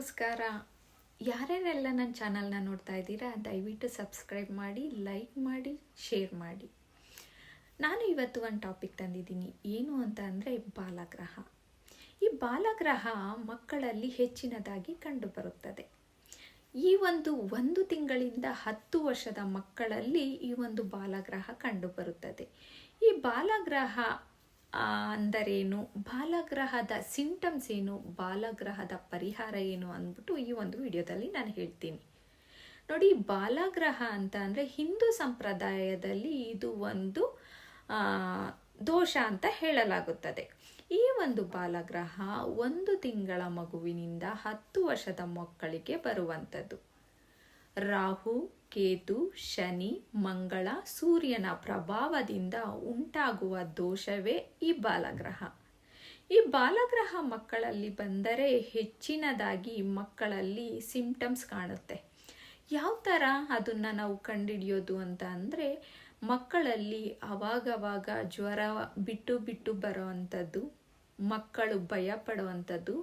ನಮಸ್ಕಾರ. ಯಾರ್ಯಾರೆಲ್ಲ ನನ್ನ ಚಾನಲ್ನ ನೋಡ್ತಾ ಇದ್ದೀರಾ, ದಯವಿಟ್ಟು ಸಬ್ಸ್ಕ್ರೈಬ್ ಮಾಡಿ, ಲೈಕ್ ಮಾಡಿ, ಶೇರ್ ಮಾಡಿ. ನಾನು ಇವತ್ತು ಒಂದು ಟಾಪಿಕ್ ತಂದಿದ್ದೀನಿ. ಏನು ಅಂತ ಅಂದರೆ ಬಾಲಗ್ರಹ. ಈ ಬಾಲಗ್ರಹ ಮಕ್ಕಳಲ್ಲಿ ಹೆಚ್ಚಿನದಾಗಿ ಕಂಡುಬರುತ್ತದೆ. ಈ ಒಂದು ಒಂದು ತಿಂಗಳಿಂದ ಹತ್ತು ವರ್ಷದ ಮಕ್ಕಳಲ್ಲಿ ಈ ಒಂದು ಬಾಲಗ್ರಹ ಕಂಡುಬರುತ್ತದೆ. ಈ ಬಾಲಗ್ರಹ ಅಂದರೇನು? ಬಾಲಗ್ರಹದ ಸಿಂಟಮ್ಸ್ ಏನು? ಬಾಲಗ್ರಹದ ಪರಿಹಾರ ಏನು ಅಂದ್ಬಿಟ್ಟು ಈ ಒಂದು ವಿಡಿಯೋದಲ್ಲಿ ನಾನು ಹೇಳ್ತೀನಿ. ನೋಡಿ, ಬಾಲಗ್ರಹ ಅಂತ ಅಂದರೆ ಹಿಂದೂ ಸಂಪ್ರದಾಯದಲ್ಲಿ ಇದು ಒಂದು ದೋಷ ಅಂತ ಹೇಳಲಾಗುತ್ತದೆ. ಈ ಒಂದು ಬಾಲಗ್ರಹ ಒಂದು ತಿಂಗಳ ಮಗುವಿನಿಂದ ಹತ್ತು ವರ್ಷದ ಮಕ್ಕಳಿಗೆ ಬರುವಂಥದ್ದು. ರಾಹು ಕೇತು, ಶನಿ, ಮಂಗಳ, ಸೂರ್ಯನ ಪ್ರಭಾವದಿಂದ ಉಂಟಾಗುವ ದೋಷವೇ ಈ ಬಾಲಗ್ರಹ. ಈ ಬಾಲಗ್ರಹ ಮಕ್ಕಳಲ್ಲಿ ಬಂದರೆ ಹೆಚ್ಚಿನದಾಗಿ ಮಕ್ಕಳಲ್ಲಿ ಸಿಂಪ್ಟಮ್ಸ್ ಕಾಣುತ್ತೆ. ಯಾವ ಥರ ಅದನ್ನು ನಾವು ಕಂಡುಹಿಡಿಯೋದು ಅಂತ ಅಂದರೆ, ಮಕ್ಕಳಲ್ಲಿ ಅವಾಗವಾಗ ಜ್ವರ ಬಿಟ್ಟು ಬಿಟ್ಟು ಬರೋ ಅಂಥದ್ದು ಮಕ್ಕಳು ಭಯ ಪಡುವಂಥದ್ದು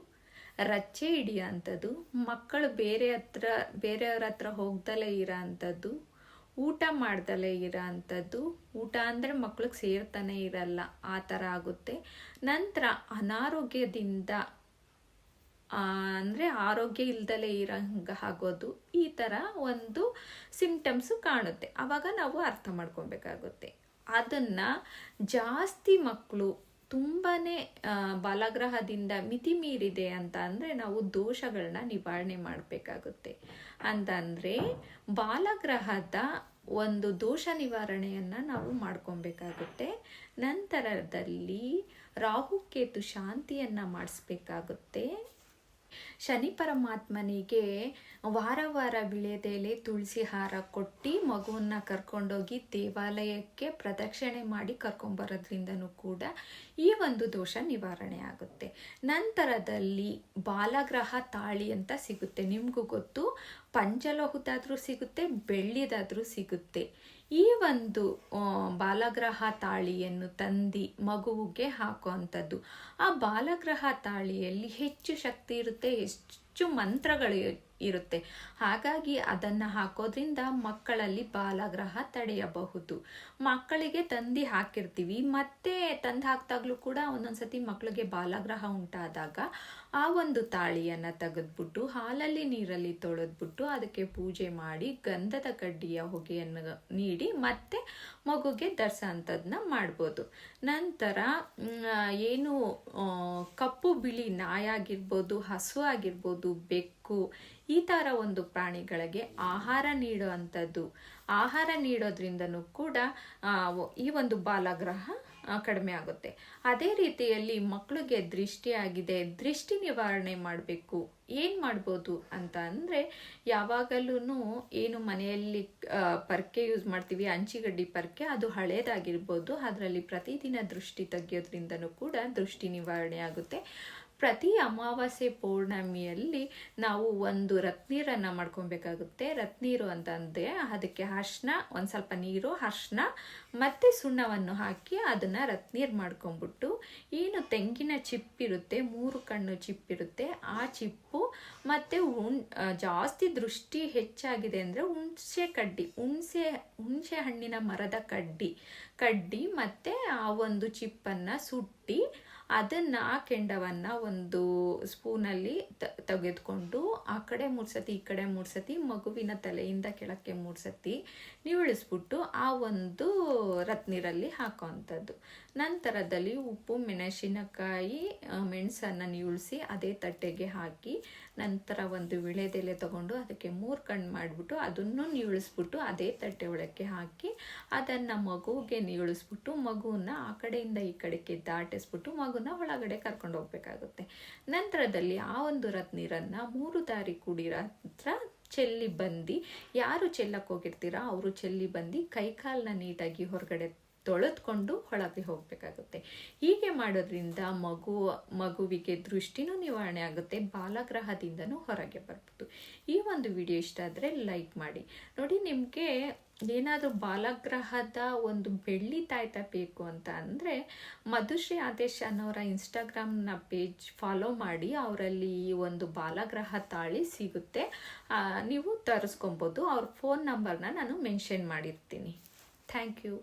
ರಚ್ಚೆ ಹಿಡಿಯೋಂಥದ್ದು, ಮಕ್ಕಳು ಬೇರೆ ಹತ್ರ, ಬೇರೆಯವ್ರ ಹತ್ರ ಹೋಗ್ದಲೇ ಇರೋ ಅಂಥದ್ದು ಊಟ ಮಾಡ್ದಲೇ ಇರೋ ಅಂಥದ್ದು ಊಟ ಅಂದರೆ ಮಕ್ಳಿಗೆ ಸೇರ್ತಾನೆ ಇರಲ್ಲ, ಆ ಥರ ಆಗುತ್ತೆ. ನಂತರ ಅನಾರೋಗ್ಯದಿಂದ ಅಂದರೆ ಆರೋಗ್ಯ ಇಲ್ದಲೇ ಇರಂಗ ಆಗೋದು, ಈ ಥರ ಒಂದು ಸಿಂಪ್ಟಮ್ಸು ಕಾಣುತ್ತೆ. ಆವಾಗ ನಾವು ಅರ್ಥ ಮಾಡ್ಕೊಬೇಕಾಗುತ್ತೆ. ಅದನ್ನು ಜಾಸ್ತಿ ಮಕ್ಕಳು ತುಂಬಾ ಬಾಲಗ್ರಹದಿಂದ ಮಿತಿ ಮೀರಿದೆ ಅಂತ ಅಂದರೆ ನಾವು ದೋಷಗಳನ್ನ ನಿವಾರಣೆ ಮಾಡಬೇಕಾಗುತ್ತೆ. ಅಂತಂದರೆ ಬಾಲಗ್ರಹದ ಒಂದು ದೋಷ ನಿವಾರಣೆಯನ್ನು ನಾವು ಮಾಡ್ಕೊಬೇಕಾಗುತ್ತೆ. ನಂತರದಲ್ಲಿ ರಾಹುಕೇತು ಶಾಂತಿಯನ್ನು ಮಾಡಿಸ್ಬೇಕಾಗುತ್ತೆ. ಶನಿ ಪರಮಾತ್ಮನಿಗೆ ವಾರ ವಾರ ಬಿಳೆದೆಲೆ ತುಳಸಿ ಹಾರ ಕೊಟ್ಟು ಮಗುವನ್ನ ಕರ್ಕೊಂಡೋಗಿ ದೇವಾಲಯಕ್ಕೆ ಪ್ರದಕ್ಷಿಣೆ ಮಾಡಿ ಕರ್ಕೊಂಬರೋದ್ರಿಂದನೂ ಕೂಡ ಈ ಒಂದು ದೋಷ ನಿವಾರಣೆ ಆಗುತ್ತೆ. ನಂತರದಲ್ಲಿ ಬಾಲಗ್ರಹ ತಾಳಿ ಅಂತ ಸಿಗುತ್ತೆ. ನಿಮಗೂ ಗೊತ್ತು. ಪಂಚಲೋಹದಾದ್ರೂ ಸಿಗುತ್ತೆ, ಬೆಳ್ಳಿದಾದ್ರೂ ಸಿಗುತ್ತೆ. ಈ ಒಂದು ಬಾಲಗ್ರಹ ತಾಳಿಯನ್ನು ತಂದಿ ಮಗುವಿಗೆ ಹಾಕುವಂಥದ್ದು. ಆ ಬಾಲಗ್ರಹ ತಾಳಿಯಲ್ಲಿ ಹೆಚ್ಚು ಶಕ್ತಿ ಇರುತ್ತೆ, ಹೆಚ್ಚು ಮಂತ್ರಗಳು ಇರುತ್ತೆ. ಹಾಗಾಗಿ ಅದನ್ನು ಹಾಕೋದ್ರಿಂದ ಮಕ್ಕಳಲ್ಲಿ ಬಾಲಗ್ರಹ ತಡೆಯಬಹುದು. ಮಕ್ಕಳಿಗೆ ತಂದು ಹಾಕಿರ್ತೀವಿ. ಮತ್ತೆ ತಂದು ಹಾಕಿದಾಗಲೂ ಕೂಡ ಒಂದೊಂದ್ಸತಿ ಮಕ್ಕಳಿಗೆ ಬಾಲಗ್ರಹ ಉಂಟಾದಾಗ ಆ ಒಂದು ತಾಳಿಯನ್ನು ತೆಗೆದ್ಬಿಟ್ಟು, ಹಾಲಲ್ಲಿ ನೀರಲ್ಲಿ ತೊಳೆದ್ಬಿಟ್ಟು ಅದಕ್ಕೆ ಪೂಜೆ ಮಾಡಿ ಗಂಧದ ಕಡ್ಡಿಯ ಹೊಗೆಯನ್ನು ನೀಡಿ ಮತ್ತೆ ಮಗುಗೆ ಧರಿಸೋಂಥದ್ದನ್ನ ಮಾಡ್ಬೋದು. ನಂತರ ಏನು ಕಪ್ಪು ಬಿಳಿ ನಾಯಿ ಆಗಿರ್ಬೋದು ಹಸು ಆಗಿರ್ಬೋದು, ಬೆಕ್ಕು, ಈ ಥರ ಒಂದು ಪ್ರಾಣಿಗಳಿಗೆ ಆಹಾರ ನೀಡುವಂಥದ್ದು. ಆಹಾರ ನೀಡೋದ್ರಿಂದನೂ ಕೂಡ ಈ ಒಂದು ಬಾಲಗ್ರಹ ಕಡಿಮೆ ಆಗುತ್ತೆ. ಅದೇ ರೀತಿಯಲ್ಲಿ ಮಕ್ಕಳಿಗೆ ದೃಷ್ಟಿ ಆಗಿದೆ ದೃಷ್ಟಿ ನಿವಾರಣೆ ಮಾಡಬೇಕು. ಏನು ಮಾಡ್ಬೋದು ಅಂತ ಅಂದರೆ ಯಾವಾಗಲೂ ಏನು ಮನೆಯಲ್ಲಿ ಪರ್ಕೆ ಯೂಸ್ ಮಾಡ್ತೀವಿ, ಅಂಚಿಗಡ್ಡಿ ಪರ್ಕೆ, ಅದು ಹಳೇದಾಗಿರ್ಬೋದು. ಅದರಲ್ಲಿ ಪ್ರತಿದಿನ ದೃಷ್ಟಿ ತೆಗೆಯೋದ್ರಿಂದನೂ ಕೂಡ ದೃಷ್ಟಿ ನಿವಾರಣೆ ಆಗುತ್ತೆ. ಪ್ರತಿ ಅಮಾವಾಸ್ಯೆ ಪೌರ್ಣಮಿಯಲ್ಲಿ ನಾವು ಒಂದು ರತ್ನೀರನ್ನು ಮಾಡ್ಕೊಬೇಕಾಗುತ್ತೆ. ರತ್ನೀರು ಅಂತಂದರೆ ಅದಕ್ಕೆ ಅರ್ಶಿನ, ಒಂದು ಸ್ವಲ್ಪ ನೀರು, ಅರ್ಶಿನ ಮತ್ತು ಸುಣ್ಣವನ್ನು ಹಾಕಿ ಅದನ್ನು ರತ್ನೀರು ಮಾಡ್ಕೊಂಬಿಟ್ಟು ಏನು ತೆಂಗಿನ ಚಿಪ್ಪಿರುತ್ತೆ ಮೂರು ಕಣ್ಣು ಚಿಪ್ಪಿರುತ್ತೆ ಆ ಚಿಪ್ಪು ಮತ್ತು ಉಣ್ ಜಾಸ್ತಿ ದೃಷ್ಟಿ ಹೆಚ್ಚಾಗಿದೆ ಅಂದರೆ ಹುಣಸೆ ಕಡ್ಡಿ, ಹುಣಸೆ ಹುಣಸೆ ಹಣ್ಣಿನ ಮರದ ಕಡ್ಡಿ ಕಡ್ಡಿ ಮತ್ತು ಆ ಒಂದು ಚಿಪ್ಪನ್ನು ಸುಟ್ಟಿ ಅದನ್ನು ಆ ಕೆಂಡವನ್ನು ಒಂದು ಸ್ಪೂನಲ್ಲಿ ತೆಗೆದುಕೊಂಡು ಆ ಕಡೆ ಮೂರು ಸತಿ, ಈ ಕಡೆ ಮೂರು ಮಗುವಿನ ತಲೆಯಿಂದ ಕೆಳಕ್ಕೆ ಮೂರು ಸತಿ ನೀವಿಳಿಸ್ಬಿಟ್ಟು ಆ ಒಂದು ರತ್ನಿರಲ್ಲಿ ಹಾಕೋವಂಥದ್ದು. ನಂತರದಲ್ಲಿ ಉಪ್ಪು, ಮೆಣಸಿನಕಾಯಿ ಮೆಣಸನ್ನು ನಿವಳಿಸಿ ಅದೇ ತಟ್ಟೆಗೆ ಹಾಕಿ ನಂತರ ಒಂದು ವಿಳೆದೆಲೆ ತಗೊಂಡು ಅದಕ್ಕೆ ಮೂರು ಕಣ್ಣು ಮಾಡಿಬಿಟ್ಟು ಅದನ್ನು ನೀವಿಳಿಸ್ಬಿಟ್ಟು ಅದೇ ತಟ್ಟೆ ಒಳಕ್ಕೆ ಹಾಕಿ ಅದನ್ನು ಮಗುವಿಗೆ ನೀಳಿಸ್ಬಿಟ್ಟು ಮಗುವನ್ನ ಆ ಕಡೆಯಿಂದ ಈ ಕಡೆಗೆ ದಾಟಿಸ್ಬಿಟ್ಟು ಮಗುನ ಒಳಗಡೆ ಕರ್ಕೊಂಡು ಹೋಗ್ಬೇಕಾಗುತ್ತೆ. ನಂತರದಲ್ಲಿ ಆ ಒಂದು ರತ್ನೀರನ್ನು ಮೂರು ದಾರಿ ಕೂಡಿರೋ ಚೆಲ್ಲಿ ಬಂದು, ಯಾರು ಚೆಲ್ಲಕ್ಕೆ ಹೋಗಿರ್ತೀರಾ? ಅವರು ಚೆಲ್ಲಿ ಬಂದು ಕೈಕಾಲನ್ನ ನೀಟಾಗಿ ಹೊರಗಡೆ ತೊಳೆದ್ಕೊಂಡು ಒಳಗೆ ಹೋಗಬೇಕಾಗುತ್ತೆ. ಹೀಗೆ ಮಾಡೋದ್ರಿಂದ ಮಗು, ಮಗುವಿಗೆ ದೃಷ್ಟಿನೂ ನಿವಾರಣೆ ಆಗುತ್ತೆ, ಬಾಲಗ್ರಹದಿಂದನೂ ಹೊರಗೆ ಬರ್ಬೋದು. ಈ ಒಂದು ವಿಡಿಯೋ ಇಷ್ಟ ಆದರೆ ಲೈಕ್ ಮಾಡಿ. ನೋಡಿ, ನಿಮಗೆ ಏನಾದರೂ ಬಾಲಗ್ರಹದ ಒಂದು ಬೆಳ್ಳಿ ತಾಯ್ತ ಬೇಕು ಅಂತ ಅಂದರೆ ಮಧುಶ್ರೀ ಆದೇಶ್ ಅನ್ನೋರ ಇನ್ಸ್ಟಾಗ್ರಾಮ್ನ ಪೇಜ್ ಫಾಲೋ ಮಾಡಿ ಅವರಲ್ಲಿ ಈ ಒಂದು ಬಾಲಗ್ರಹ ತಾಳಿ ಸಿಗುತ್ತೆ. ನೀವು ತರಿಸ್ಕೊಬೋದು. ಅವ್ರ ಫೋನ್ ನಂಬರ್ನ ನಾನು ಮೆನ್ಷನ್ ಮಾಡಿರ್ತೀನಿ. Thank you